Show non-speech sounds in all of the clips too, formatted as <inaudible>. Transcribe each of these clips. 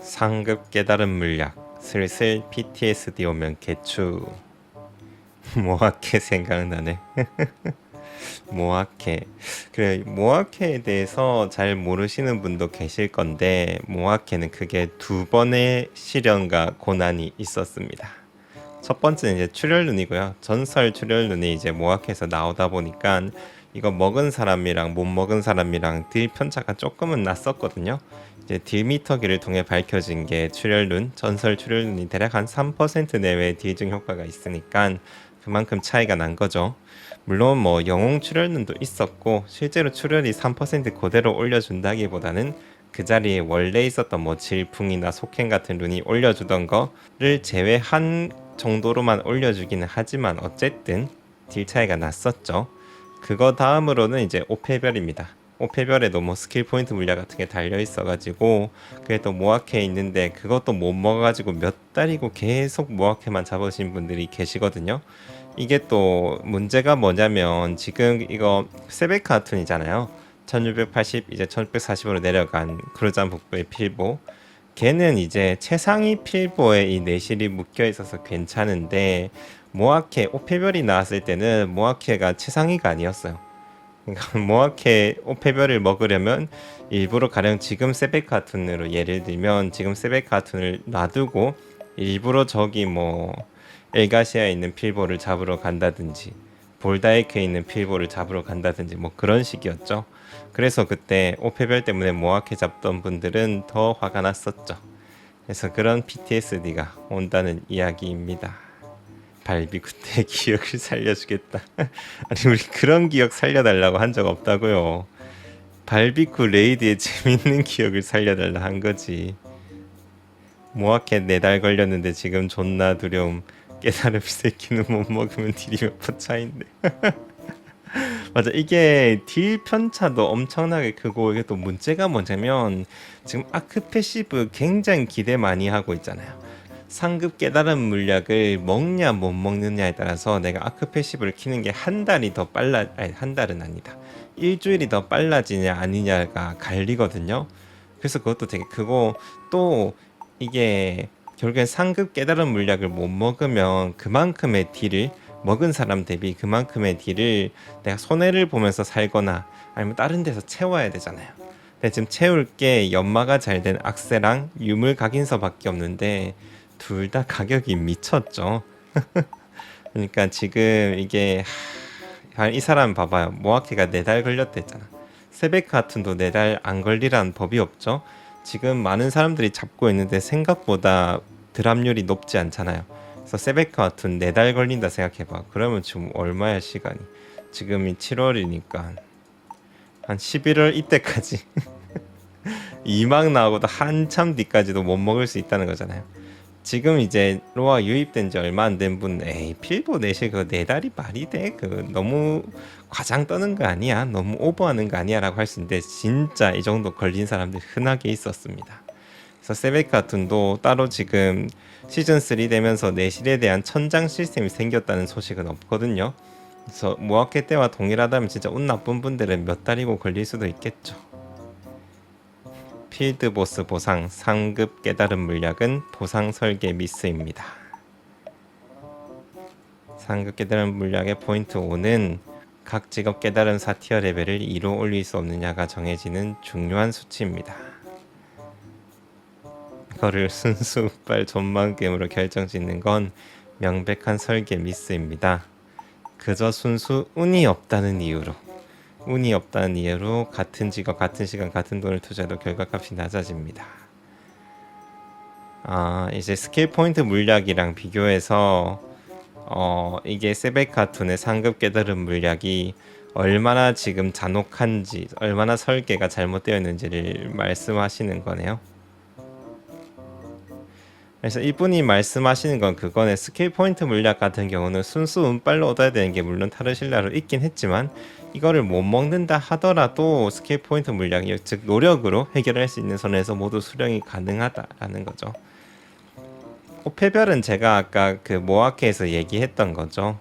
상급 깨달은 물약 슬슬 PTSD 오면 개추. <laughs> 모아케 생각나네. <laughs> 모아케 그래 모아케에 대해서 잘 모르시는 분도 계실 건데 모아케는 크게 두 번의 시련과 고난이 있었습니다. 첫 번째는 이제 출혈룬이고요. 전설 출혈룬이 이제 모아케에서 나오다 보니까 이거 먹은 사람이랑 못 먹은 사람이랑 딜 편차가 조금은 났었거든요 이제 딜 미터기를 통해 밝혀진 게 출혈룬, 전설 출혈룬이 대략 한 3% 내외의 딜증 효과가 있으니까 그만큼 차이가 난 거죠. 물론 뭐 영웅 출혈룬도 있었고 실제로 출혈이 3% 그대로 올려준다기보다는 그 자리에 원래 있었던 뭐 질풍이나 속행 같은 룬이 올려주던 거를 제외한 정도로만 올려주기는 하지만 어쨌든 딜 차이가 났었죠. 그거 다음으로는 이제 오페별입니다. 오페별에도 뭐 스킬 포인트 물약 같은 게 달려 있어가지고 그게 또 모아케 있는데 그것도 못 먹어가지고 몇 달이고 계속 모아케만 잡으신 분들이 계시거든요. 이게 또 문제가 뭐냐면 지금 이거 세베카 툰이잖아요. 1680 이제 1640으로 내려간 크루잔 북부의 필보. 걔는 이제 최상위 필보에 이 내실이 묶여 있어서 괜찮은데 모아케 오페별이 나왔을 때는 모아케가 최상위가 아니었어요. 그러니까 <laughs> 모아케 오페별을 먹으려면 일부러 가령 지금 세베카툰으로 예를 들면 지금 세베카툰을 놔두고 일부러 저기 뭐 엘가시아에 있는 필보를 잡으러 간다든지 볼다이크에 있는 필보를 잡으러 간다든지 뭐 그런 식이었죠. 그래서 그때 오페별 때문에 모아케 잡던 분들은 더 화가 났었죠. 그래서 그런 PTSD가 온다는 이야기입니다. 발비 그때 <laughs> 기억을 살려주겠다. <laughs> 아니 우리 그런 기억 살려달라고 한 적 없다고요. 발비쿠 레이드의 <laughs> 재밌는 기억을 살려달라 한 거지. 모아켓 네달 걸렸는데 지금 존나 두려움. 깨달음 이 새끼는 못 먹으면 딜이 몇퍼 차인데. 맞아 이게 딜 편차도 엄청나게 크고 이게 또 문제가 뭐냐면 지금 아크 패시브 굉장히 기대 많이 하고 있잖아요. 상급 깨달은 물약을 먹냐 못 먹느냐에 따라서 내가 아크 패시브를 키는 게 한 달이 더 빨라 아니 한 달은 아니다. 일주일이 더 빨라지냐 아니냐가 갈리거든요. 그래서 그것도 되게 크고 또 이게 결국엔 상급 깨달은 물약을 못 먹으면 그만큼의 딜을 먹은 사람 대비 그만큼의 딜을 내가 손해를 보면서 살거나 아니면 다른 데서 채워야 되잖아요. 근데 지금 채울 게 연마가 잘 된 악세랑 유물 각인서밖에 없는데 둘 다 가격이 미쳤죠. <laughs> 그러니까 지금 이게 하, 이 사람 봐봐요. 모아케가 네 달 걸렸댔잖아. 세베크 같은도 네 달 안 걸리라는 법이 없죠. 지금 많은 사람들이 잡고 있는데 생각보다 드랍률이 높지 않잖아요. 그래서 세베크 같은 네 달 걸린다 생각해봐. 그러면 지금 얼마야 시간이? 지금이 7월이니까 한 11월 이때까지 <laughs> 이막 나오고도 한참 뒤까지도 못 먹을 수 있다는 거잖아요. 지금 이제 로아 유입된 지 얼마 안 된 분, 에이 필보 내실 그네 달이 말이 돼? 그 너무 과장 떠는 거 아니야? 너무 오버하는 거 아니야?라고 할 수 있는데 진짜 이 정도 걸린 사람들 흔하게 있었습니다. 그래서 세베카툰도 따로 지금 시즌 3 되면서 내실에 대한 천장 시스템이 생겼다는 소식은 없거든요. 그래서 모아케 때와 동일하다면 진짜 운 나쁜 분들은 몇 달이고 걸릴 수도 있겠죠. 필드 보스 보상 상급 깨달은 물약은 보상 설계 미스입니다. 상급 깨달은 물약의 포인트 5는 각 직업 깨달은 사티어 레벨을 2로 올릴 수 없느냐가 정해지는 중요한 수치입니다. 이거를 <laughs> 순수 빨 전망 게임으로 결정짓는 건 명백한 설계 미스입니다. 그저 순수 운이 없다는 이유로 운이 없다는 이유로 같은 직업, 같은 시간, 같은 돈을 투자해도 결과값이 낮아집니다. 아, 이제 스킬 포인트 물약이랑 비교해서 어, 이게 세베카툰의 상급 깨달은 물약이 얼마나 지금 잔혹한지, 얼마나 설계가 잘못되어 있는지를 말씀하시는 거네요. 그래서 이분이 말씀하시는 건 그거네 스킬 포인트 물약 같은 경우는 순수 운빨로 얻어야 되는 게 물론 타르실라로 있긴 했지만 이거를 못 먹는다 하더라도 스킬 포인트 물량 즉 노력으로 해결할 수 있는 선에서 모두 수령이 가능하다라는 거죠. 오페별은 제가 아까 그 모아케에서 얘기했던 거죠.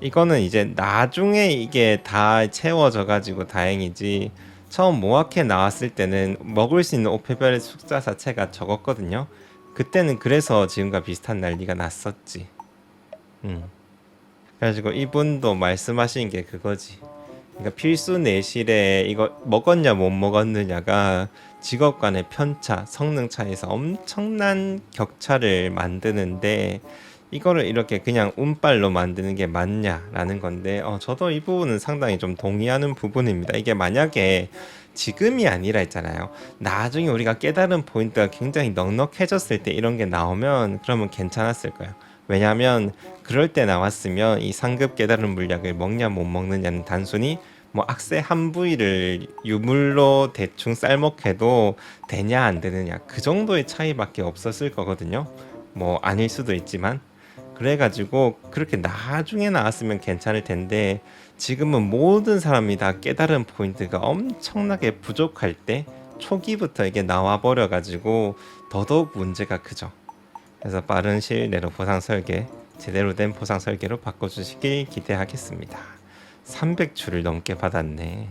이거는 이제 나중에 이게 다 채워져 가지고 다행이지 처음 모아케 나왔을 때는 먹을 수 있는 오페별의 숫자 자체가 적었거든요. 그때는 그래서 지금과 비슷한 난리가 났었지. 음. 그래가지고 이분도 말씀하신 게 그거지. 그러니까 필수 내실에 이거 먹었냐 못 먹었느냐가 직업 간의 편차, 성능 차에서 엄청난 격차를 만드는데 이거를 이렇게 그냥 운빨로 만드는 게 맞냐라는 건데 어, 저도 이 부분은 상당히 좀 동의하는 부분입니다. 이게 만약에 지금이 아니라 했잖아요. 나중에 우리가 깨달은 포인트가 굉장히 넉넉해졌을 때 이런 게 나오면 그러면 괜찮았을 거예요. 왜냐하면 그럴 때 나왔으면 이 상급 깨달은 물약을 먹냐 못 먹느냐는 단순히 뭐 악세 한 부위를 유물로 대충 쌀먹해도 되냐 안 되느냐 그 정도의 차이밖에 없었을 거거든요. 뭐 아닐 수도 있지만 그래가지고 그렇게 나중에 나왔으면 괜찮을 텐데 지금은 모든 사람이 다 깨달은 포인트가 엄청나게 부족할 때 초기부터 이게 나와 버려 가지고 더더욱 문제가 크죠. 그래서 빠른 시일 내로 보상 설계 제대로 된 보상 설계로 바꿔주시길 기대하겠습니다. 300주를 넘게 받았네.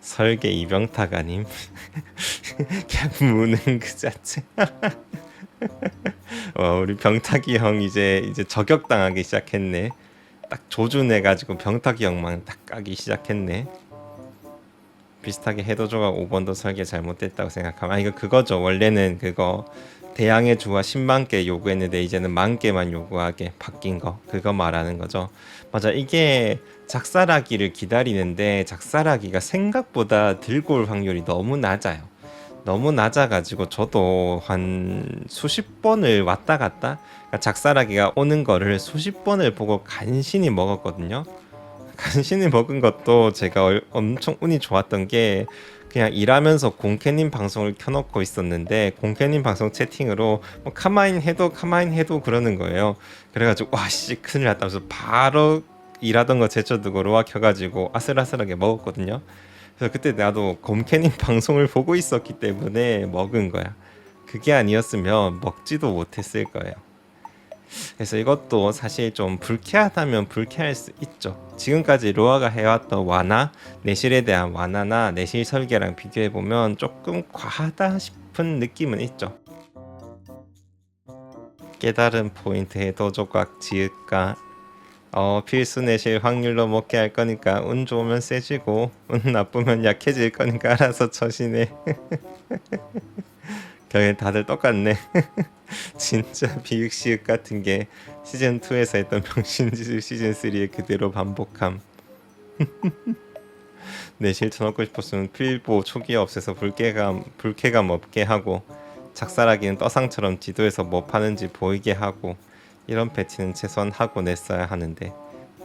설계 이병탁 아님? <laughs> 그냥 무는 그 자체. <laughs> 어, 우리 병탁이 형 이제 이제 저격당하기 시작했네. 딱 조준해 가지고 병탁이 형만 딱 까기 시작했네. 비슷하게 해도 조각 5번도 설계 잘못됐다고 생각하면 아 이거 그거죠. 원래는 그거 대양의 주화 10만 개 요구했는데 이제는 만 개만 요구하게 바뀐 거 그거 말하는 거죠. 맞아 이게 작살하기를 기다리는데 작살하기가 생각보다 들고 올 확률이 너무 낮아요. 너무 낮아가지고 저도 한 수십 번을 왔다 갔다 그러니까 작살하기가 오는 거를 수십 번을 보고 간신히 먹었거든요. 간신히 먹은 것도 제가 얼- 엄청 운이 좋았던 게 그냥 일하면서 공캐님 방송을 켜놓고 있었는데 공캐님 방송 채팅으로 뭐 카마인 해도 카마인 해도 그러는 거예요. 그래가지고 와씨 큰일 났다 면서 바로 일하던 거 제쳐두고 로아 켜가지고 아슬아슬하게 먹었거든요. 그래서 그때 나도 곰캐님 <laughs> 방송을 보고 있었기 때문에 먹은 거야. 그게 아니었으면 먹지도 못했을 거예요. 그래서 이것도 사실 좀 불쾌하다면 불쾌할 수 있죠. 지금까지 로아가 해왔던 완화, 내실에 대한 완화나 내실 설계랑 비교해 보면 조금 과하다 싶은 느낌은 있죠. 깨달은 포인트에 도 조각 지을까? 어 필수 내실 확률로 먹게 할 거니까 운 좋으면 세지고 운 나쁘면 약해질 거니까 알아서 처신해. <laughs> 결국 다들 똑같네. <laughs> 진짜 비육시육 같은 게 시즌 2에서 했던 병신짓을 시즌 3에 그대로 반복함. <laughs> 내실 쳐놓고 싶었으면 필보 초기에 없애서 불쾌감 불쾌감 없게 하고 작살하기는 떠상처럼 지도에서 뭐 파는지 보이게 하고 이런 패치는 최소한 하고 냈어야 하는데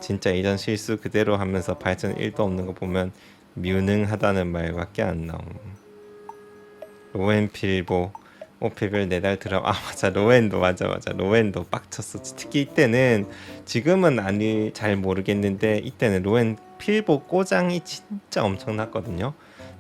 진짜 이전 실수 그대로 하면서 발전 1도 없는 거 보면 미운응하다는 말밖에 안 나옴. 로엔 필보 오페별 네달 들어 아 맞아 로엔도 맞아 맞아 로엔도 빡쳤어 특히 이때는 지금은 아니 잘 모르겠는데 이때는 로엔 필보 꼬장이 진짜 엄청났거든요.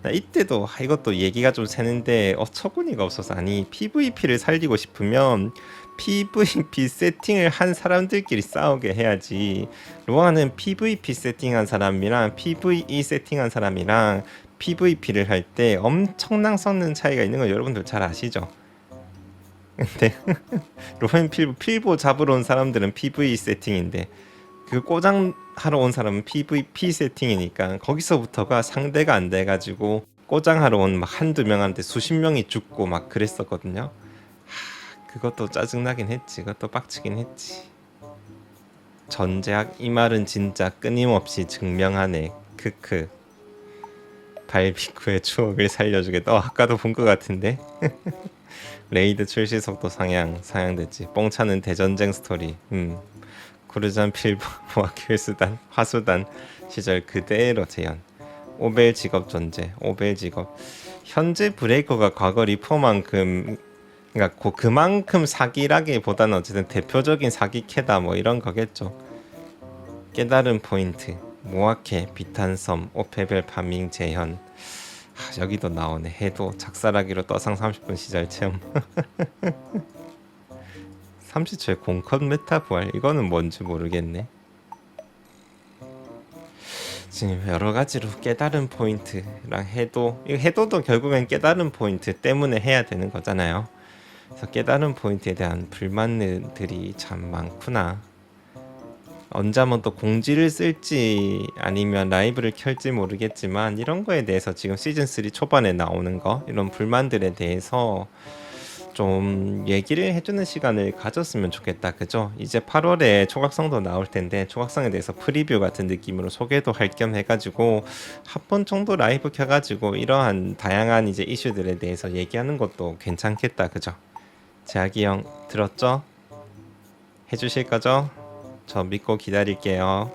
나 이때도 아, 이것도 얘기가 좀 새는데 어처구니가 없어서 아니 PVP를 살리고 싶으면 PVP 세팅을 한 사람들끼리 싸우게 해야지. 로아는 PVP 세팅한 사람이랑 PVE 세팅한 사람이랑 PVP를 할 때 엄청난 성능 차이가 있는 거 여러분들 잘 아시죠? <laughs> <laughs> 근데 로엔 필보 필보 잡으러 온 사람들은 PV 세팅인데 그 꼬장 하러 온 사람은 PVP 세팅이니까 거기서부터가 상대가 안 돼가지고 꼬장 하러 온 막 한두 명한테 수십 명이 죽고 막 그랬었거든요. 하, 그것도 짜증나긴 했지. 그것도 빡치긴 했지. 전제학 이 말은 진짜 끊임없이 증명하네. 크크. 발비쿠의 추억을 살려주게. 너 아까도 본 것 같은데. <laughs> 레이드 출시 속도 상향 상향됐지. 뽕차는 대전쟁 스토리. 음. 구르잔 필보와 킬수단 <laughs> 화수단 시절 그대로 재현. 오벨 직업 존재. 오벨 직업. 현재 브레이커가 과거 리포만큼 그러니까 고- 그만큼 사기라기보다는 어쨌든 대표적인 사기캐다 뭐 이런 거겠죠. 깨달은 포인트. 모아케, 비탄섬, 오페벨 파밍 재현. 하, 여기도 나오네. 해도 작살하기로 떠상 30분 시절 체험. <laughs> 30초에 공컷 메타 부활 이거는 뭔지 모르겠네. 지금 여러 가지로 깨달은 포인트랑 해도 이 해도도 결국엔 깨달은 포인트 때문에 해야 되는 거잖아요. 그래서 깨달은 포인트에 대한 불만들이 참 많구나. 언제 한번 또 공지를 쓸지 아니면 라이브를 켤지 모르겠지만 이런 거에 대해서 지금 시즌 3 초반에 나오는 거 이런 불만들에 대해서 좀 얘기를 해주는 시간을 가졌으면 좋겠다. 그죠? 이제 8월에 초각성도 나올 텐데 초각성에 대해서 프리뷰 같은 느낌으로 소개도 할 겸 해가지고 한 번 정도 라이브 켜가지고 이러한 다양한 이제 이슈들에 대해서 얘기하는 것도 괜찮겠다. 그죠? 제아기 형 들었죠? 해주실 거죠 저 믿고 기다릴게요